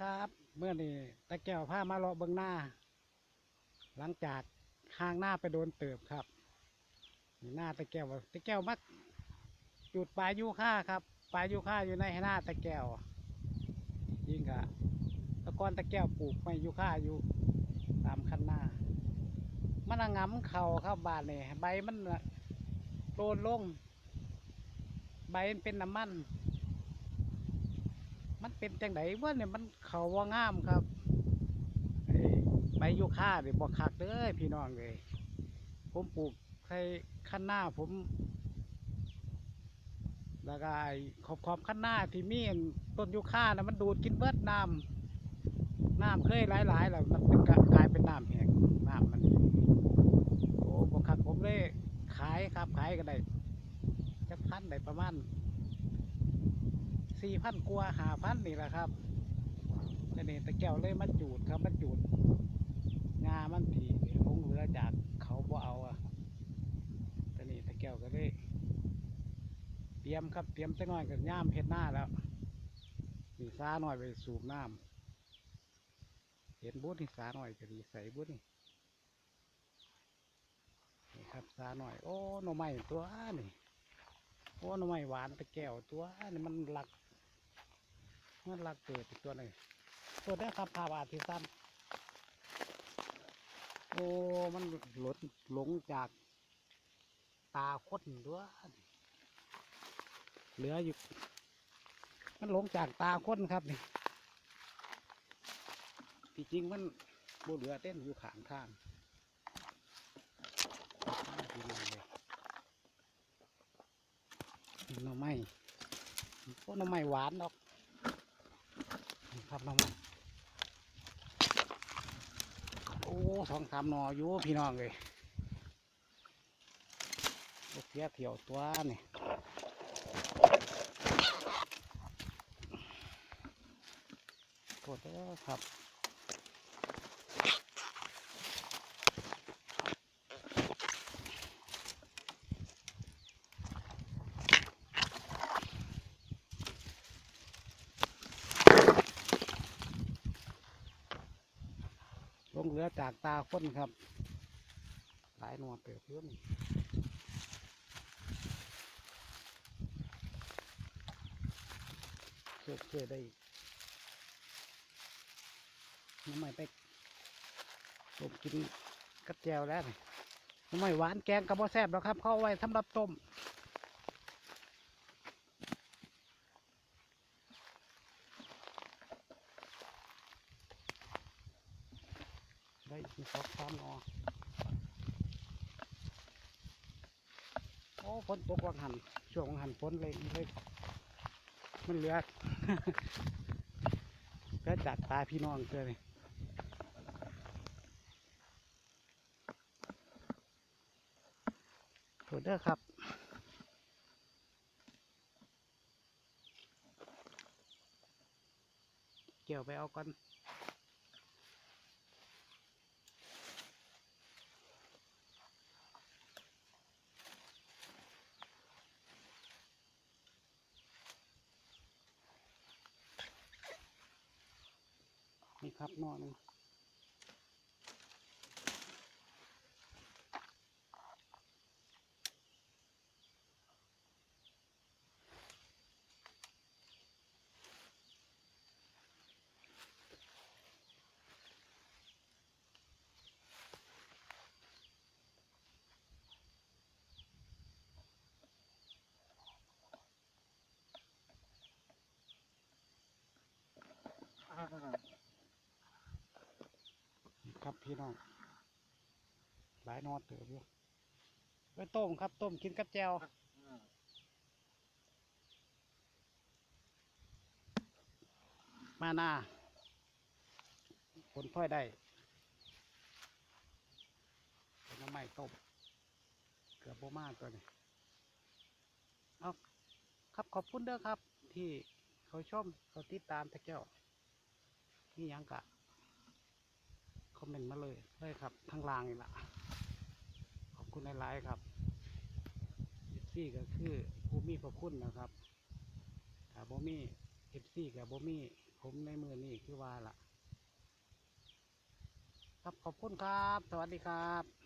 ครับเมื่อนี้ตะแก้วผ้ามาเลาะเบิงหน้า หลังจากห่างหน้าไปโดนเติบครับนี่หน้าตะแก้วตะแก้วมักจุดปลายยูค่าครับปลายยูค่าอยู่ในหน้าตะแก้วยิ่งกะตะกอนตะแก้วปลูกไม่ยูค่าอยู่ตามคันหน้ามันอะงำเข่าครับบานนี่ใบมันโดนลงใบมันเป็นน้ำมัน มันเป็นจังไดว่าเนี่ยมันเขาว่างามครับไอ้ใบยูคาเนี่ยบ่คักเด้อพี่น้องเลย ผมปลูกใส่ขั้นหน้าผมแล้วก็ขอบขอบขั้นหน้าที่มีต้นยูคานะมันดูดกินเบิดน้ำน้ำเคยหลายๆแล้วมันเป็นกกลายเป็นน้ำแห้งน้ำมันโอ้บ่คักผมเลยขายครับขายก็ได้จักพันได้ประมาณ สี่พันกว่าหาพันนี่แหละครับจะนี่ตะแก้วเลยมาจูดครับมาจูดงามันถีลงเรือจากเขาบ่เอาอะแต่นี่ตะแก้วก็เลยเตรียมครับเตรียมจังหน่อยกับย่ามเฮ็ดหน้าแล้วมีซาหน่อยไปสูบน้ำเห็นบุญนี่ซาหน่อยก็ดีใส่บุญนี่นี่ครับซาหน่อย โอ้หน่อไม้ตัวนี่โอ้หน่อไม้หวานตะแก้วตัวนี่มันหลัก มันหลักเกิดอีกตัวหนึ่งตัวนี้ครับภาพอาทิตย์สั้นโอ้ มันหลดหลงจากตาคดด้วยเหลืออยู่ มันหลงจากตาคนครับนี่ที่จริงมันบเหลือเต้นอยู่ขางทางพี่น้องหน่อไม้พวกหน่อไม้หวานดอก ครับน้องม้โอ้สองสามนออยู่พี่น้องเลยลูกเสียเถี่ยวตัวนี่โทษเด้อครับ งเรือจากตาค้นครับ หลายหนวดเติบเพื่อนเชื่อเชื่อได้น้ำไม่ไปต้มกินกับแจวแล้วนี่น้ำไม่หวานแกงกระบอกแซบแล้วครับ เข้าเอาไว้สำหรับต้ม ได้อีกสองสามหนอโอ้ฝนตกวังหันช่วงวังหันฝนเลยเลยมันเลือเหลือจากตาพี่น้องเกินเลยโทษเด้อครับเกี่ยวไปเอาก่อน ครับหนอหนึงนี่ครับ พี่น้อง หลายนอเติบอยู่ไปต้มครับ ต้มกินกับแจวมาหน้าผลพลอยได้เป็นน้ำไม้ต้มเกือบโบมาตัวนี้เอาครับขอบคุณเด้อครับ ที่เขาชมเขาติดตามตะแก้วนี่ยังกะ คอมเมนต์มาเลยเลยครับทางล่างนี่แหละขอบคุณในไลน์ครับเอฟซีก็คือผู้มีพระคุณนะครับถ้าบ่มีเอฟซีกับบ่มีผมในมือนี่คือว่าล่ะ ครับขอบคุณครับ สวัสดีครับ